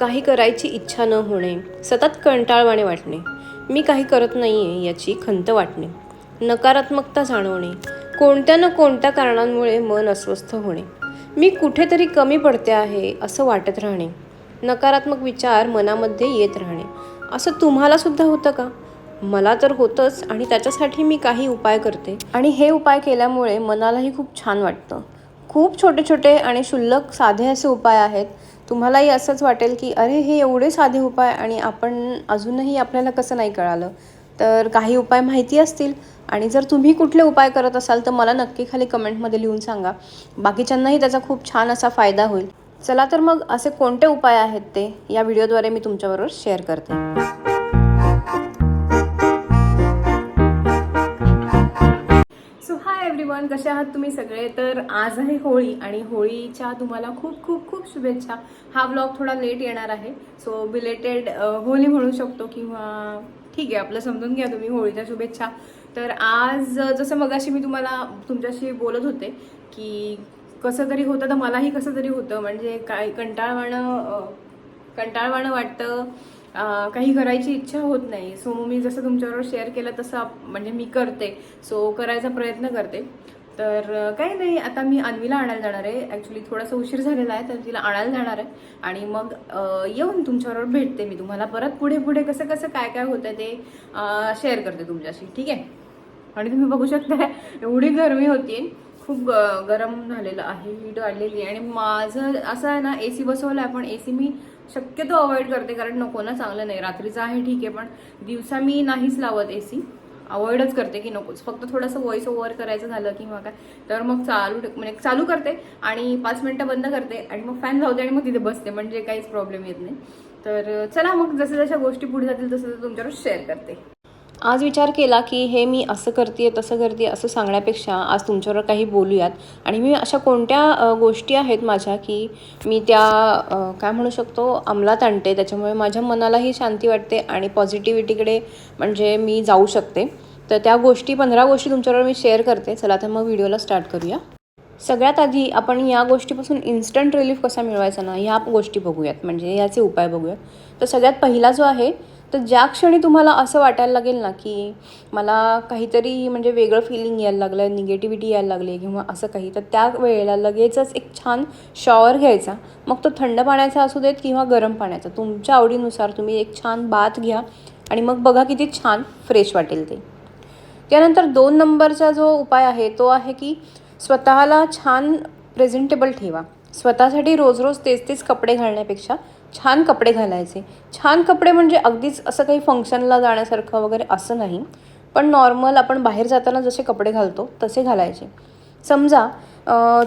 काही करायची इच्छा न होणे सतत कंटाळवाणे वाटणे. मी काही करत नाही आहे याची खंत वाटणे. नकारात्मकता जाणवणे. कोणत्या ना कोणत्या कारणांमुळे मन अस्वस्थ होणे. मी कुठेतरी कमी पडते आहे असं वाटत राहणे. नकारात्मक विचार मनामध्ये येत राहणे. असं तुम्हालासुद्धा होतं का? मला तर होतंच आणि त्याच्यासाठी मी काही उपाय करते. आणि हे उपाय केल्यामुळे मनालाही खूप छान वाटतं. खूप छोटे छोटे आणि क्षुल्लक साधे असे उपाय आहेत तुम्हालाही असंच वाटेल की अरे हे एवढे साधे उपाय आणि आपण अजूनही आपल्याला कसं नाही कळालं? तर काही उपाय माहिती असतील. आणि जर तुम्ही कुठले उपाय करत असाल तर मला नक्की खाली कमेंटमध्ये लिहून सांगा. बाकीच्यांनाही त्याचा खूप छान असा फायदा होईल. चला तर मग असे कोणते उपाय आहेत ते या व्हिडिओद्वारे मी तुमच्याबरोबर शेअर करते. हाय कसे आहात तुम्ही सगळे? तर आज आहे होळी आणि होळीच्या तुम्हाला खूप खूप खूप शुभेच्छा. हा ब्लॉग थोडा लेट येणार आहे. सो बिलेटेड होळी म्हणू शकतो किंवा ठीक आहे आपलं समजून घ्या तुम्ही होळीच्या शुभेच्छा. तर आज जसं मगाशी मी तुम्हाला तुमच्याशी बोलत होते की कसं तरी होतं तर मलाही कसं तरी होतं. म्हणजे काय कंटाळवाणं कंटाळवाणं वाटतं. काही करायची इच्छा होत नाही. सो मग मी जसं तुमच्याबरोबर शेअर केलं तसं म्हणजे मी करते. सो करायचा प्रयत्न करते. तर काही नाही. आता मी अन्वीला आणायला जाणार आहे. ॲक्च्युली थोडासा उशीर झालेला आहे तर तिला आणायला जाणार आहे. आणि मग येऊन तुमच्याबरोबर भेटते मी तुम्हाला. परत पुढे पुढे कसं कसं काय काय होतं ते शेअर करते तुमच्याशी. ठीक आहे? आणि तुम्ही बघू शकता एवढी गरमी होती खूप ग- गरम झालेलं आहे. हीट वाढलेली आहे. आणि माझं असं आहे ना ए सी बसवलं आहे पण ए सी मी शक्यतो अवॉइड करते कारण नको ना चांगलं नाही. रात्रीचं आहे ठीक आहे पण दिवसा मी नाहीच लावत ए सी अवॉइडच करते की नकोच. फक्त थोडंसं व्हॉइस ओव्हर करायचं झालं किंवा काय तर मग चालू म्हणजे चालू करते आणि पाच मिनटं बंद करते आणि मग फॅन लावते आणि मग तिथे बसते म्हणजे काहीच प्रॉब्लेम येत नाही. तर चला मग जसं जशा गोष्टी पुढे जातील तसं तुमच्यावर शेअर करते. आज विचार केला की हे मी असं करते तसं करते असं सांगण्यापेक्षा आज तुमच्यावर काही बोलूयात. आणि मी अशा कोणत्या गोष्टी आहेत माझ्या की मी त्या काय म्हणू शकतो अंमलात आणते. त्याच्यामुळे माझ्या मनालाही शांती वाटते आणि पॉझिटिव्हिटीकडे म्हणजे मी जाऊ शकते. तर त्या गोष्टी पंधरा गोष्टी तुमच्याबरोबर मी शेअर करते. चला तर मग व्हिडिओला स्टार्ट करूया. सगळ्यात आधी आपण या गोष्टीपासून इन्स्टंट रिलीफ कसा मिळवायचा ना ह्या गोष्टी बघूयात. म्हणजे याचे उपाय बघूयात. तर सगळ्यात पहिला जो आहे तर ज्या क्षणी तुम्हाला असं वाटायला लागेल ना की मला काहीतरी म्हणजे वेगळं फिलिंग यायला लागलं आहे निगेटिव्हिटी यायला लागली किंवा असं काही तर त्या वेळेला लगेचच एक छान शॉवर घ्यायचा. मग तो थंड पाण्याचा असू देत किंवा गरम पाण्याचा तुमच्या आवडीनुसार तुम्ही एक छान बाथ घ्या आणि मग बघा किती छान फ्रेश वाटेल ते. त्यानंतर दोन नंबरचा जो उपाय आहे तो आहे की स्वतःला छान प्रेझेंटेबल ठेवा. स्वतःसाठी रोज रोज तेच तेच कपडे घालण्यापेक्षा छान कपडे घालायचे. छान कपडे म्हणजे अगदीच असं काही फंक्शनला जाण्यासारखं वगैरे असं नाही. पण नॉर्मल आपण बाहेर जाताना जसे कपडे घालतो तसे घालायचे. समजा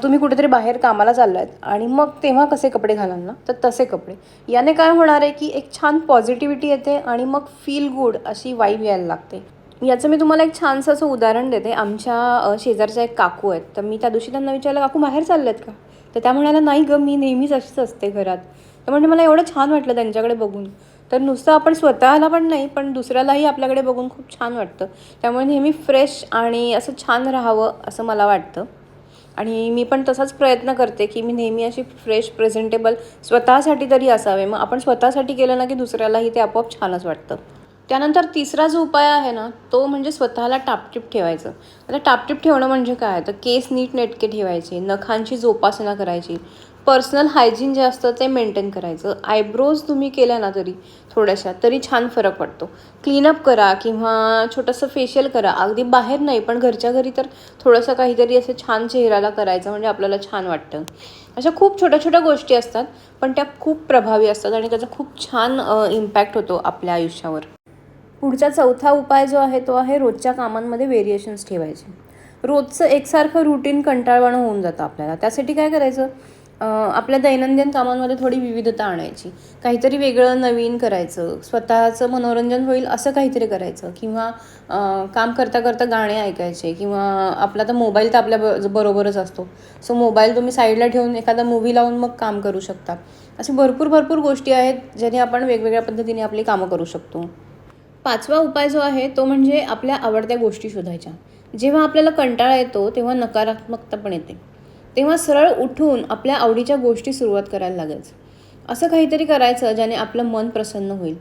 तुम्ही कुठेतरी बाहेर कामाला चालला आहेत आणि मग तेव्हा कसे कपडे घालाल ना? तर तसे कपडे. याने काय होणार आहे की एक छान पॉझिटिव्हिटी येते आणि मग फील गुड अशी वाईब यायला लागते. याचं मी तुम्हाला एक छानसं असं उदाहरण देते. आमच्या शेजारच्या एक काकू आहेत. तर मी त्या दिवशी त्यांना विचारलं काकू बाहेर चालले आहेत का? तर त्या म्हणाल्या नाही गं मी नेहमीच अशीच असते घरात. तर म्हणजे मला एवढं छान वाटलं त्यांच्याकडे बघून. तर नुसतं आपण स्वतःला पण नाही पण दुसऱ्यालाही आपल्याकडे बघून खूप छान वाटतं. त्यामुळे नेहमी फ्रेश आणि असं छान राहावं असं मला वाटतं. आणि मी पण तसाच प्रयत्न करते की मी नेहमी अशी फ्रेश प्रेझेंटेबल स्वतःसाठी तरी असावे. मग आपण स्वतःसाठी केलं ना की दुसऱ्यालाही ते आपोआप छानच वाटतं. त्यानंतर तिसरा जो उपाय आहे ना तो म्हणजे स्वतःला टापटीप ठेवायचं. आता टापटीप ठेवणं म्हणजे काय? तर केस नीट नेटके ठेवायचे नखांची जोपासना करायची. पर्सनल हायजीन जे असतं ते मेंटेन करायचं. आयब्रोज तुम्ही केल्या ना तरी थोड्याशा तरी छान फरक पडतो क्लीनअप करा किंवा छोटंसं फेशियल करा. अगदी बाहेर नाही पण घरच्या घरी तर थोडंसं काहीतरी असं छान चेहऱ्याला करायचं म्हणजे आपल्याला छान वाटतं. अशा खूप छोट्या छोट्या गोष्टी असतात पण त्या खूप प्रभावी असतात आणि त्याचा खूप छान इम्पॅक्ट होतो आपल्या आयुष्यावर. पुढचा चौथा उपाय जो आहे तो आहे रोजच्या कामांमध्ये व्हेरिएशन्स ठेवायचे. रोजचं एकसारखं रुटीन कंटाळवाणं होऊन जातं आपल्याला. त्यासाठी काय करायचं? आपल्या दैनंदिन कामांमध्ये थोडी विविधता आणायची. काहीतरी वेगळं नवीन करायचं. स्वतःचं मनोरंजन होईल असं काहीतरी करायचं. किंवा काम करता करता गाणे ऐकायचे. किंवा आपला तर मोबाईल तर आपल्या ब- बरोबरच असतो. सो मोबाईल तुम्ही साईडला ठेवून एखादा मूवी लावून मग काम करू शकता. असे भरपूर भरपूर गोष्टी आहेत ज्याने आपण वेगवेगळ्या पद्धतीने आपली कामं करू शकतो. पाचवा उपाय जो आहे तो म्हणजे आपल्या आवडत्या गोष्टी शोधायच्या. जेव्हा आपल्याला कंटाळा येतो तेव्हा नकारात्मकता पण येते. तेव्हा सरळ उठून आपल्या आवडीच्या गोष्टी सुरुवात करायला लागायचं. असं काहीतरी करायचं ज्याने आपलं मन प्रसन्न होईल.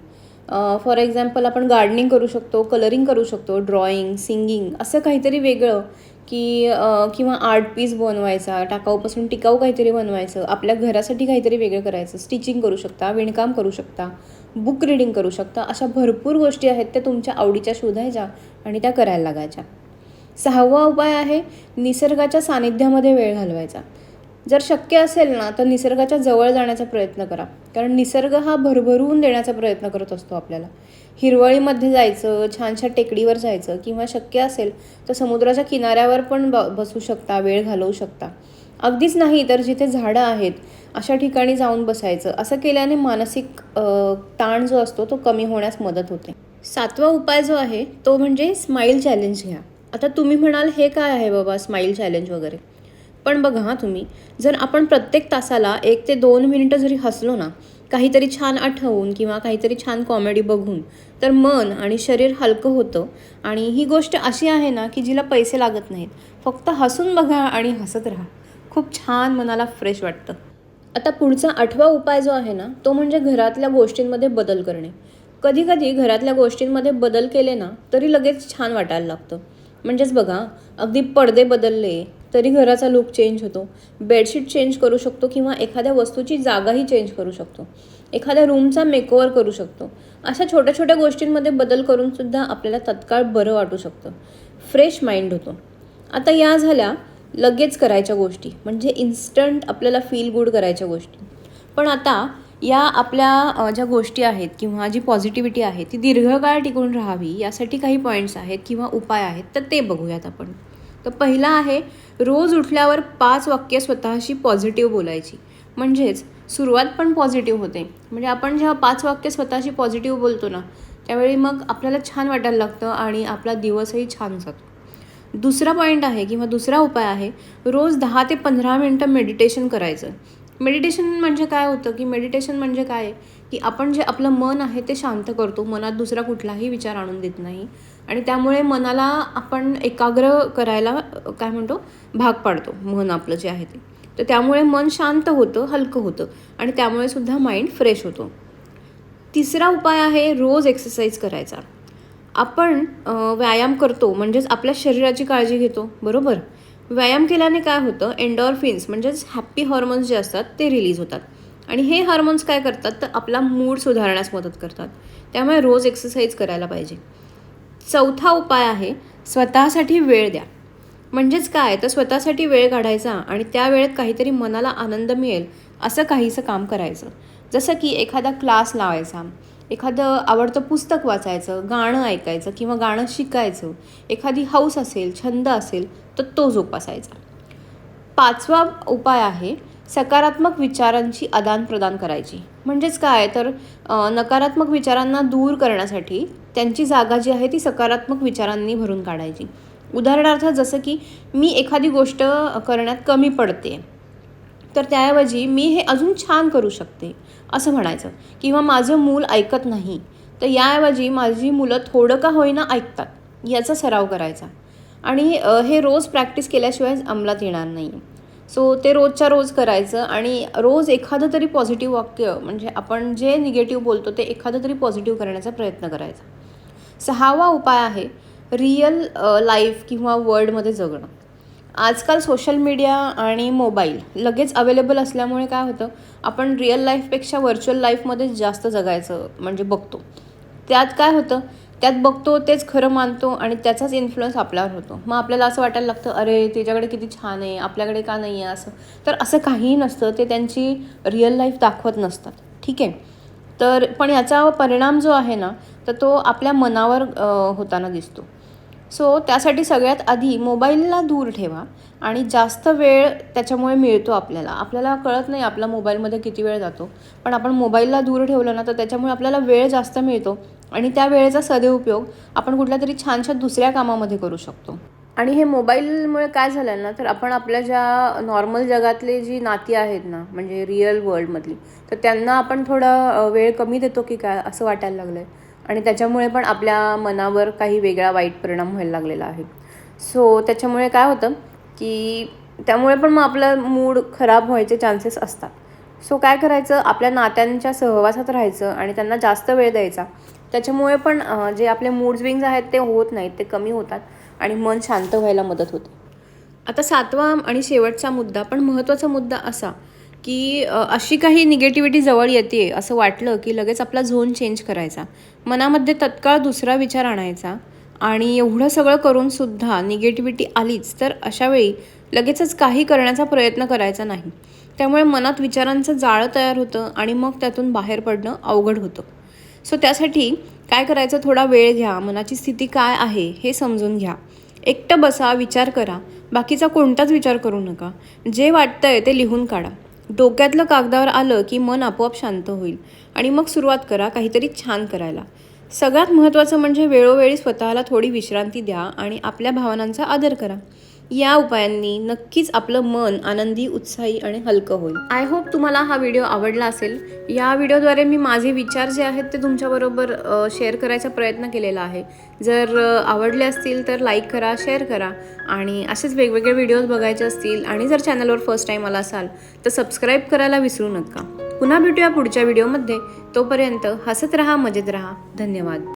फॉर एक्झाम्पल आपण गार्डनिंग करू शकतो कलरिंग करू शकतो ड्रॉइंग सिंगिंग असं काहीतरी वेगळं की किंवा आर्ट पीस बनवायचा टाकाऊपासून टिकाऊ काहीतरी बनवायचं आपल्या घरासाठी काहीतरी वेगळं करायचं स्टिचिंग करू शकता विणकाम करू शकता बुक रिडिंग करू शकता. अशा भरपूर गोष्टी आहेत त्या तुमच्या आवडीच्या शोधायच्या आणि त्या करायला लागायच्या. सहावा उपाय आहे निसर्गाच्या सानिध्यामध्ये वेळ घालवायचा. जर शक्य असेल ना तर निसर्गाच्या जवळ जाण्याचा प्रयत्न करा. कारण निसर्ग हा भरभरून देण्याचा प्रयत्न करत असतो आपल्याला. हिरवळीमध्ये जायचं छानशा टेकडीवर जायचं किंवा शक्य असेल तर समुद्राच्या किनाऱ्यावर पण ब बसू शकता वेळ घालवू शकता. अगदीच नाही तर जिथे झाडं आहेत अशा ठिकाणी जाऊन बसायचं. असं केल्याने मानसिक ताण जो असतो तो कमी होण्यास मदत होते. सातवा उपाय जो आहे तो म्हणजे स्माईल चॅलेंज घ्या. आता तुम्ही म्हणाल हे काय आहे बाबा स्माईल चॅलेंज वगैरे? पण बघा हां तुम्ही जर आपण प्रत्येक तासाला एक ते दोन मिनिटं जरी हसलो ना काहीतरी छान आठवून किंवा काहीतरी छान कॉमेडी बघून तर मन आणि शरीर हलकं होतं. आणि ही गोष्ट अशी आहे ना की जिला पैसे लागत नाहीत. फक्त हसून बघा आणि हसत राहा. खूप छान मनाला फ्रेश वाटतं. आता पुढचा आठवा उपाय जो आहे ना तो म्हणजे घरातल्या गोष्टींमध्ये बदल करणे. कधीकधी घरातल्या गोष्टींमध्ये बदल केले ना तरी लगेच छान वाटायला लागतं. म्हणजेच बघा अगदी पडदे बदलले तरी घराचा लुक चेंज होतो. बेडशीट चेंज करू शकतो किंवा एखाद्या वस्तूची जागाही चेंज करू शकतो. एखाद्या रूमचा मेकओवर करू शकतो. अशा छोट्या छोट्या गोष्टींमध्ये बदल करूनसुद्धा आपल्याला तत्काळ बरं वाटू शकतं. फ्रेश माइंड होतो. आता या झाल्या लगेच करायच्या गोष्टी. म्हणजे इन्स्टंट आपल्याला फील गुड करायच्या गोष्टी. पण आता या आपल्या ज्या गोष्टी आहेत किंवा जी पॉझिटिव्हिटी आहे ती दीर्घकाळ टिकून राहावी यासाठी काही पॉईंट्स आहेत किंवा उपाय आहेत तर ते बघूयात आपण. तर पहिला आहे रोज उठल्यावर पाच वाक्य स्वतःशी पॉझिटिव्ह बोलायची. म्हणजेच सुरुवात पण पॉझिटिव्ह होते. म्हणजे आपण जेव्हा पाच वाक्य स्वतःशी पॉझिटिव्ह बोलतो ना त्यावेळी मग आपल्याला छान वाटायला लागतं आणि आपला दिवसही छान जातो. दुसरा पॉईंट आहे किंवा दुसरा उपाय आहे रोज दहा ते पंधरा मिनटं मेडिटेशन करायचं. मेडिटेशन म्हणजे काय होतं की मेडिटेशन म्हणजे काय? आहे की आपण जे आपलं मन आहे ते शांत करतो मनात दुसरा कुठलाही विचार आणून देत नाही. आणि त्यामुळे मनाला आपण एकाग्र करायला काय म्हणतो? भाग पाडतो मन आपलं जे आहे ते. तर त्यामुळे मन शांत होतं हलकं होतं. आणि त्यामुळे सुद्धा माइंड फ्रेश होतो. तिसरा उपाय आहे रोज एक्सरसाइज करायचा. आपण व्यायाम करतो म्हणजेच आपल्या शरीराची काळजी घेतो बरोबर? व्यायाम केल्याने काय होतं? एन्डॉर्फिन्स म्हणजेच हॅप्पी हॉर्मोन्स जे असतात ते रिलीज होतात. आणि हे हार्मोन्स काय करतात? तर आपला मूड सुधारण्यास मदत करतात. त्यामुळे रोज एक्सरसाइज करायला पाहिजे. चौथा उपाय आहे स्वतःसाठी वेळ द्या. म्हणजेच काय? तर स्वतःसाठी वेळ काढायचा आणि त्या वेळेत काहीतरी मनाला आनंद मिळेल असं काहीसं काम करायचं. जसं की एखादा क्लास लावायचा. एखादं आवडतं पुस्तक वाचायचं गाणं ऐकायचं किंवा गाणं शिकायचं एखादी हौस असेल छंद असेल तर तो जोपासायचा. पाचवा उपाय आहे सकारात्मक विचारांची आदानप्रदान करायची. म्हणजेच काय? तर नकारात्मक विचारांना दूर करण्यासाठी त्यांची जागा जी आहे ती सकारात्मक विचारांनी भरून काढायची. उदाहरणार्थ जसं की मी एखादी गोष्ट करण्यात कमी पडते तर त्याऐवजी मी हे अजून छान करू शकते असं म्हणायचं. किंवा माझं मूल ऐकत नाही तर याऐवजी माझी मुलं थोडं का होईना ऐकतात याचा सराव करायचा. आणि हे रोज प्रॅक्टिस केल्याशिवाय अंमलात येणार नाही. सो ते रोजच्या रोज करायचं आणि रोज एखादं तरी पॉझिटिव्ह वाक्य म्हणजे आपण जे निगेटिव्ह बोलतो ते एखादं तरी पॉझिटिव्ह करण्याचा प्रयत्न करायचा. सहावा उपाय आहे रिअल लाईफ किंवा वर्ल्डमध्ये जगणं. आजकाल सोशल मीडिया आणि मोबाईल लगेच अवेलेबल असल्यामुळे काय होतं आपण रिअल लाईफपेक्षा व्हर्च्युअल लाईफमध्ये जास्त जगायचं म्हणजे बघतो. त्यात काय होतं त्यात बघतो तेच खरं मानतो आणि त्याचाच इन्फ्लुअन्स आपल्यावर होतो. मग आपल्याला असं वाटायला लागतं अरे त्याच्याकडे किती छान आहे आपल्याकडे का नाही आहे असं. तर असं काहीही नसतं ते त्यांची रिअल लाईफ दाखवत नसतात. ठीक आहे? तर पण याचा परिणाम जो आहे ना तर तो आपल्या मनावर होताना दिसतो. सो त्यासाठी सगळ्यात आधी मोबाईलला दूर ठेवा आणि जास्त वेळ त्याच्यामुळे मिळतो आपल्याला. आपल्याला कळत नाही आपला मोबाईलमध्ये किती वेळ जातो. पण आपण मोबाईलला दूर ठेवलं ना तर त्याच्यामुळे आपल्याला वेळ जास्त मिळतो आणि त्या वेळेचा सदुपयोग आपण कुठल्या तरी छानशा दुसऱ्या कामामध्ये करू शकतो. आणि हे मोबाईलमुळे काय झालं ना तर आपण आपल्या ज्या नॉर्मल जगातले जी नाती आहेत ना म्हणजे रिअल वर्ल्डमधली तर त्यांना आपण थोडा वेळ कमी देतो की काय असं वाटायला लागलं आहे आणि त्याच्यामुळे पण आपल्या मनावर काही वेगळा वाईट परिणाम व्हायला लागलेला आहे. सो त्याच्यामुळे काय होतं की त्यामुळे पण मग आपला मूड खराब व्हायचे चान्सेस असतात. सो काय करायचं? आपल्या नात्यांच्या सहवासात राहायचं आणि त्यांना जास्त वेळ द्यायचा. त्याच्यामुळे पण जे आपले मूड स्विंग्स आहेत ते होत नाहीत ते कमी होतात आणि मन शांत व्हायला मदत होते. आता सातवा आणि शेवटचा मुद्दा पण महत्त्वाचा मुद्दा असा की अशी काही निगेटिव्हिटी जवळ येते असं वाटलं की लगेच आपला झोन चेंज करायचा. मनामध्ये तत्काळ दुसरा विचार आणायचा आणि एवढं सगळं करूनसुद्धा निगेटिव्हिटी आलीच तर अशावेळी लगेचच काही करण्याचा प्रयत्न करायचा नाही. त्यामुळे मनात विचारांचं जाळं तयार होतं आणि मग त्यातून बाहेर पडणं अवघड होतं. सो त्यासाठी काय करायचं? थोडा वेळ घ्या. मनाची स्थिती काय आहे हे समजून घ्या. एकटं बसा विचार करा. बाकीचा कोणताच विचार करू नका. जे वाटतंय ते लिहून काढा. डोक्यातलं कागदावर आलं की मन आपोआप शांत होईल. आणि मग सुरुवात करा काहीतरी छान करायला. सगळ्यात महत्त्वाचं म्हणजे वेळोवेळी स्वतःला थोडी विश्रांती द्या आणि आपल्या भावनांचा आदर करा. या उपायांनी नक्कीच आपलं मन आनंदी उत्साही आणि हलकं होईल. आय होप तुम्हाला हा व्हिडिओ आवडला असेल. या व्हिडिओद्वारे मी माझे विचार जे आहेत ते तुमच्याबरोबर शेअर करायचा प्रयत्न केलेला आहे. जर आवडले असतील तर लाईक करा शेअर करा आणि असेच वेगवेगळे व्हिडिओज बघायचे असतील आणि जर चॅनलवर फर्स्ट टाईम आला असाल तर सबस्क्राईब करायला विसरू नका. पुन्हा भेटूया पुढच्या व्हिडिओमध्ये तोपर्यंत हसत रहा मजेत रहा. धन्यवाद.